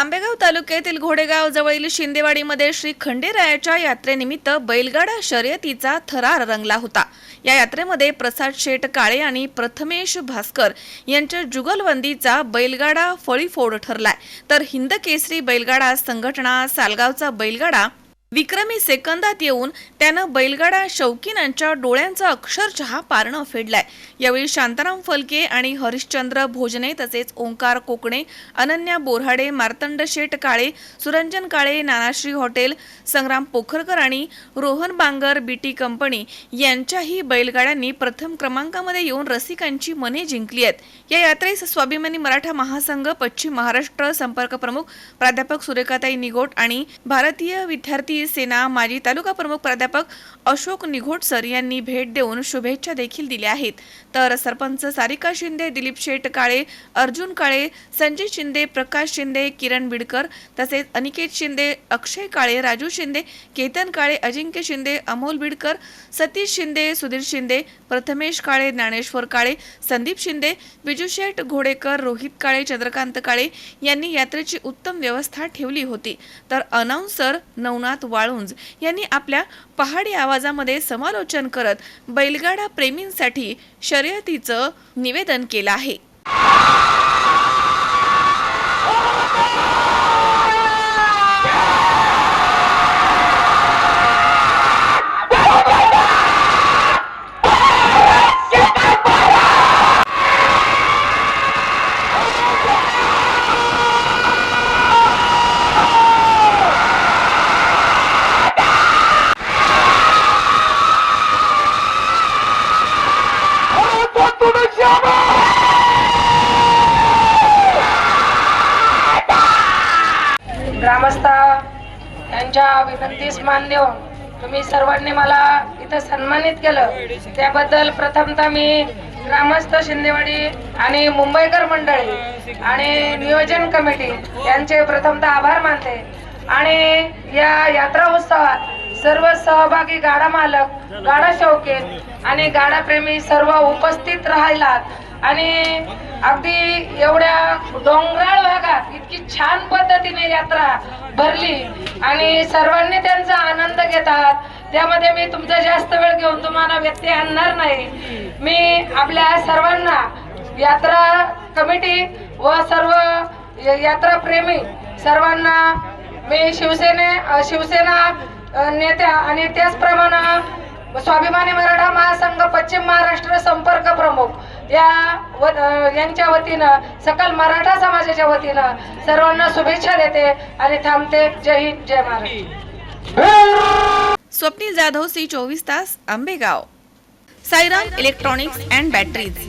आंबेगाव तालुक्यातील घोडेगाव जवळील शिंदेवाडीमध्ये श्री खंडेरायाच्या यात्रेनिमित्त बैलगाडा शर्यतीचा थरार रंगला होता. या यात्रेमध्ये प्रसाद शेठ काळे आणि प्रथमेश भास्कर यांच्या जुगलबंदीचा बैलगाडा फळीफोड ठरलाय. तर हिंद केसरी बैलगाडा संघटना सालगावचा बैलगाडा विक्रमी सेकंदात येऊन त्यानं बैलगाडा शौकीनांच्या डोळ्यांचा अक्षरशः पारणं फेडलाय. यावेळी शांताराम फलके आणि हरिश्चंद्र भोजने तसेच ओंकार कोकणे अनन्या बोऱ्हाडे मार्तंड शेठ काळे सुरंजन काळे नानाश्री हॉटेल संग्राम पोखरकर आणि Rohan Bangar B T company यांच्याही बैलगाड्यांनी प्रथम क्रमांकामध्ये येऊन रसिकांची मने जिंकली आहेत. या यात्रेस स्वाभिमानी मराठा महासंघ पश्चिम महाराष्ट्र संपर्क प्रमुख प्राध्यापक सुरेखाताई निगोट आणि भारतीय विद्यार्थी सेना माजी तालुका प्रमुख प्राध्यापक अशोक निघोटसर यांनी भेट देऊन शुभेच्छा देखील दिल्या आहेत. तर सरपंच सारिका शिंदे दिलीप शेट काळे अर्जुन काळे संजय शिंदे प्रकाश शिंदे किरण बिडकर तसेच अनिकेत शिंदे अक्षय काळे राजू शिंदे केतन काळे अजिंक्य शिंदे अमोल बिडकर सतीश शिंदे सुधीर शिंदे प्रथमेश काळे ज्ञानेश्वर काळे संदीप शिंदे विजूशेठ घोडेकर रोहित काळे चंद्रकांत काळे यांनी यात्रेची उत्तम व्यवस्था ठेवली होती. तर अनाउन्सर नवनाथ वाळुंज यांनी आपल्या पहाडी आवाजामध्ये समालोचन करत बैलगाडा प्रेमींसाठी शर्यतीचं निवेदन केलं आहे. ग्रामस्थ यांच्या विनंतीस मान देऊन तुम्ही सर्वांनी मला इथं सन्मानित केलं. त्याबद्दल प्रथमतः मी ग्रामस्थ शिंदेवाडी आणि मुंबईकर मंडळी आणि नियोजन कमिटी यांचे प्रथमतः आभार मानते. आणि या यात्रा उत्सवात सर्व सहभागी गाडा मालक गाडा शौकीन आणि गाडा प्रेमी सर्व उपस्थित राहिलात. आणि अगदी एवढ्या डोंगराळ भागात इतकी छान पद्धतीने यात्रा भरली आणि सर्वांनी त्यांचा आनंद घेतात. त्यामध्ये मी तुमचा जास्त वेळ घेऊन तुम्हाला व्यत्यय आणणार नाही. मी आपल्या सर्वांना यात्रा कमिटी व सर्व य- यात्रा प्रेमी सर्वांना मी शिवसेने शिवसेना नेत्या आणि त्याचप्रमाणे स्वाभिमानी मराठा महासंघ पश्चिम महाराष्ट्र संपर्क प्रमुख. या व यांच्या वतीनं सकल मराठा समाजाच्या वतीनं सर्वांना शुभेच्छा देते आणि थांबते. जय हिंद जय महाराष्ट्र स्वप्नील जाधव सी चोवीस तास Ambegaon. Sairam electronics and batteries.